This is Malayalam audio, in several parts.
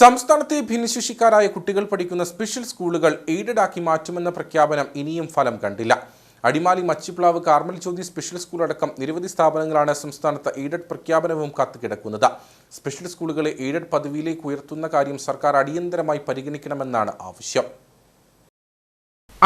സംസ്ഥാനത്തെ ഭിന്നശേഷിക്കാരായ കുട്ടികൾ പഠിക്കുന്ന സ്പെഷ്യൽ സ്കൂളുകൾ എയ്ഡഡ് ആക്കി മാറ്റുമെന്ന പ്രഖ്യാപനം ഇനിയും ഫലം കണ്ടില്ല. Adimali Machiplavu Carmel Jyothi special school അടക്കം നിരവധി സ്ഥാപനങ്ങളാണ് സംസ്ഥാനത്ത് എയ്ഡഡ് പ്രഖ്യാപനവും കാത്തുകിടക്കുന്നത്. സ്പെഷ്യൽ സ്കൂളുകളെ എയ്ഡഡ് പദവിയിലേക്ക് ഉയർത്തുന്ന കാര്യം സർക്കാർ അടിയന്തരമായി പരിഗണിക്കണമെന്നാണ് ആവശ്യം.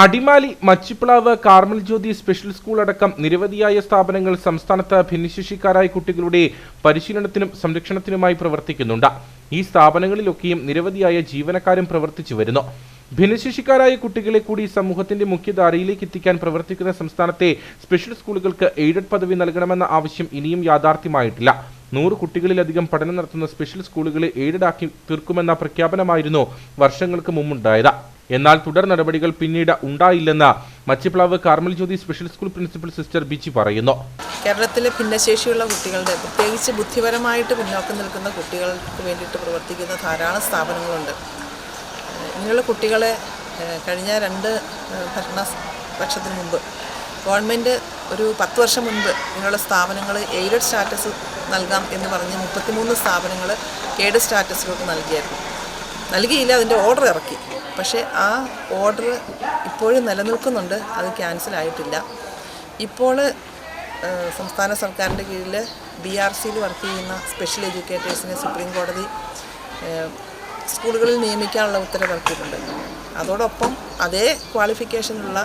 Adimali Machiplavu Carmel Jyothi special school അടക്കം നിരവധിയായ സ്ഥാപനങ്ങൾ സംസ്ഥാനത്ത് ഭിന്നശേഷിക്കാരായ കുട്ടികളുടെ പരിശീലനത്തിനും സംരക്ഷണത്തിനുമായി പ്രവർത്തിക്കുന്നുണ്ട്. ഈ സ്ഥാപനങ്ങളിലൊക്കെയും നിരവധിയായ ജീവനക്കാരും പ്രവർത്തിച്ചു വരുന്നു. ഭിന്നശേഷിക്കാരായ കുട്ടികളെ കൂടി സമൂഹത്തിന്റെ മുഖ്യധാരയിലേക്ക് എത്തിക്കാൻ പ്രവർത്തിക്കുന്ന സംസ്ഥാനത്തെ സ്പെഷ്യൽ സ്കൂളുകൾക്ക് എയ്ഡഡ് പദവി നൽകണമെന്ന ആവശ്യം ഇനിയും യാഥാർത്ഥ്യമായിട്ടില്ല. നൂറ് കുട്ടികളിലധികം പഠനം നടത്തുന്ന സ്പെഷ്യൽ സ്കൂളുകളെ എയ്ഡഡ് ആക്കി തീർക്കുമെന്ന പ്രഖ്യാപനമായിരുന്നു വർഷങ്ങൾക്ക് മുമ്പുണ്ടായത്. എന്നാൽ തുടർ നടപടികൾ പിന്നീട് ഉണ്ടായില്ലെന്ന് Machiplavu Carmel Jyothi special school principal sister Bichi പറയുന്നു. കേരളത്തിലെ ഭിന്നശേഷിയുള്ള കുട്ടികളുടെ പ്രത്യേകിച്ച് ബുദ്ധിപരമായിട്ട് പിന്നോക്കം നിൽക്കുന്ന കുട്ടികൾക്ക് വേണ്ടിയിട്ട് പ്രവർത്തിക്കുന്ന ധാരാളം സ്ഥാപനങ്ങളുണ്ട്. ഇങ്ങനെയുള്ള കുട്ടികളെ കഴിഞ്ഞ രണ്ട് ഭരണ വർഷത്തിന് മുമ്പ് ഗവൺമെന്റ് ഒരു പത്ത് വർഷം മുൻപ് ഇങ്ങനെയുള്ള സ്ഥാപനങ്ങൾ എയ്ഡഡ് സ്റ്റാറ്റസ് നൽകാം എന്ന് പറഞ്ഞ് മുപ്പത്തിമൂന്ന് സ്ഥാപനങ്ങൾ എയ്ഡഡ് സ്റ്റാറ്റസിലോട്ട് നൽകിയായിരുന്നു. നൽകിയില്ല അതിന്റെ ഓർഡർ ഇറക്കി. പക്ഷേ ആ ഓർഡർ ഇപ്പോഴും നിലനിൽക്കുന്നുണ്ട് അത് ക്യാൻസലായിട്ടില്ല ഇപ്പോൾ സംസ്ഥാന സർക്കാരിന്റെ കീഴിൽ ബി ആർ സിയിൽ വർക്ക് ചെയ്യുന്ന സ്പെഷ്യൽ എഡ്യൂക്കേറ്റേഴ്സിനെ സുപ്രീം കോടതി സ്കൂളുകളിൽ നിയമിക്കാനുള്ള ഉത്തരവ് ഇറക്കിയിട്ടുണ്ട്. അതോടൊപ്പം അതേ ക്വാളിഫിക്കേഷനുള്ള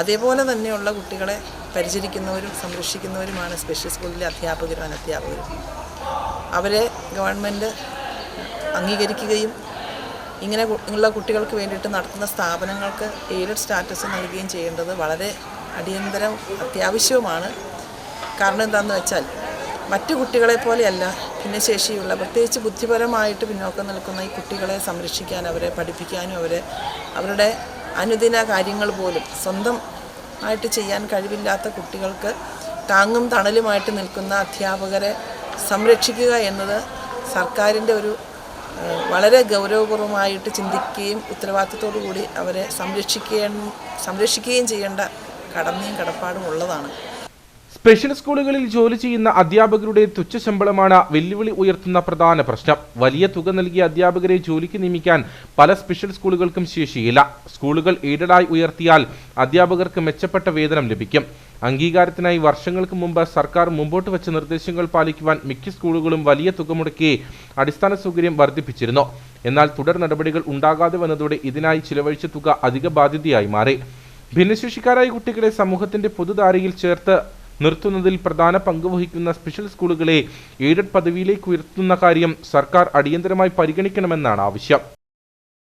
അതേപോലെ തന്നെയുള്ള കുട്ടികളെ പരിചരിക്കുന്നവരും സംരക്ഷിക്കുന്നവരുമാണ് സ്പെഷ്യൽ സ്കൂളിലെ അധ്യാപകരും അനധ്യാപകരും. അവരെ ഗവൺമെന്റ് അംഗീകരിക്കുകയും ഇങ്ങനെ ഉള്ള കുട്ടികൾക്ക് വേണ്ടിയിട്ട് നടത്തുന്ന സ്ഥാപനങ്ങൾക്ക് എയ്ഡഡ് സ്റ്റാറ്റസ് നൽകുകയും ചെയ്യേണ്ടത് വളരെ അടിയന്തരം അത്യാവശ്യവുമാണ്. കാരണം എന്താണെന്ന് വെച്ചാൽ മറ്റു കുട്ടികളെ പോലെയല്ല ഭിന്നശേഷിയുള്ള പ്രത്യേകിച്ച് ബുദ്ധിപരമായിട്ട് പിന്നോക്കം നിൽക്കുന്ന ഈ കുട്ടികളെ സംരക്ഷിക്കാൻ അവരെ പഠിപ്പിക്കാനും അവരെ അവരുടെ അനുദിന കാര്യങ്ങൾ പോലും സ്വന്തം ആയിട്ട് ചെയ്യാൻ കഴിവില്ലാത്ത കുട്ടികൾക്ക് താങ്ങും തണലുമായിട്ട് നിൽക്കുന്ന അധ്യാപകരെ സംരക്ഷിക്കുക എന്നത് സർക്കാരിന്റെ ഒരു വളരെ ഗൗരവപൂർവമായിട്ട് ചിന്തിക്കുകയും ഉത്തരവാദിത്തത്തോടു കൂടി അവരെ സംരക്ഷിക്കുകയും സംരക്ഷിക്കുകയും ചെയ്യേണ്ട കടമയും കടപ്പാടും ഉള്ളതാണ്. സ്പെഷ്യൽ സ്കൂളുകളിൽ ജോലി ചെയ്യുന്ന അധ്യാപകരുടെ തുച്ഛ ശമ്പളമാണ് വെല്ലുവിളി ഉയർത്തുന്ന പ്രധാന പ്രശ്നം. വലിയ തുക നൽകിയ അധ്യാപകരെ ജോലിക്ക് നിയമിക്കാൻ പല സ്പെഷ്യൽ സ്കൂളുകൾക്കും ശേഷിയില്ല. സ്കൂളുകൾ എയ്ഡഡായി ഉയർത്തിയാൽ അധ്യാപകർക്ക് മെച്ചപ്പെട്ട വേതനം ലഭിക്കും. അംഗീകാരത്തിനായി വർഷങ്ങൾക്ക് മുമ്പ് സർക്കാർ മുമ്പോട്ട് വെച്ച നിർദ്ദേശങ്ങൾ പാലിക്കുവാൻ മിക്ക സ്കൂളുകളും വലിയ തുക മുടക്കി അടിസ്ഥാന സൗകര്യം വർദ്ധിപ്പിച്ചിരുന്നു. എന്നാൽ തുടർ നടപടികൾ ഉണ്ടാകാതെ വന്നതോടെ ഇതിനായി ചിലവഴിച്ച തുക അധിക ബാധ്യതയായി മാറി. ഭിന്നശേഷിക്കാരായ കുട്ടികളെ സമൂഹത്തിന്റെ പൊതുധാരയിൽ ചേർത്ത് നിർത്തുന്നതിൽ പ്രധാന പങ്ക് വഹിക്കുന്ന സ്പെഷ്യൽ സ്കൂളുകളെ എയ്ഡഡ് പദവിയിലേക്ക് ഉയർത്തുന്ന കാര്യം സർക്കാർ അടിയന്തരമായി പരിഗണിക്കണമെന്നാണ് ആവശ്യം.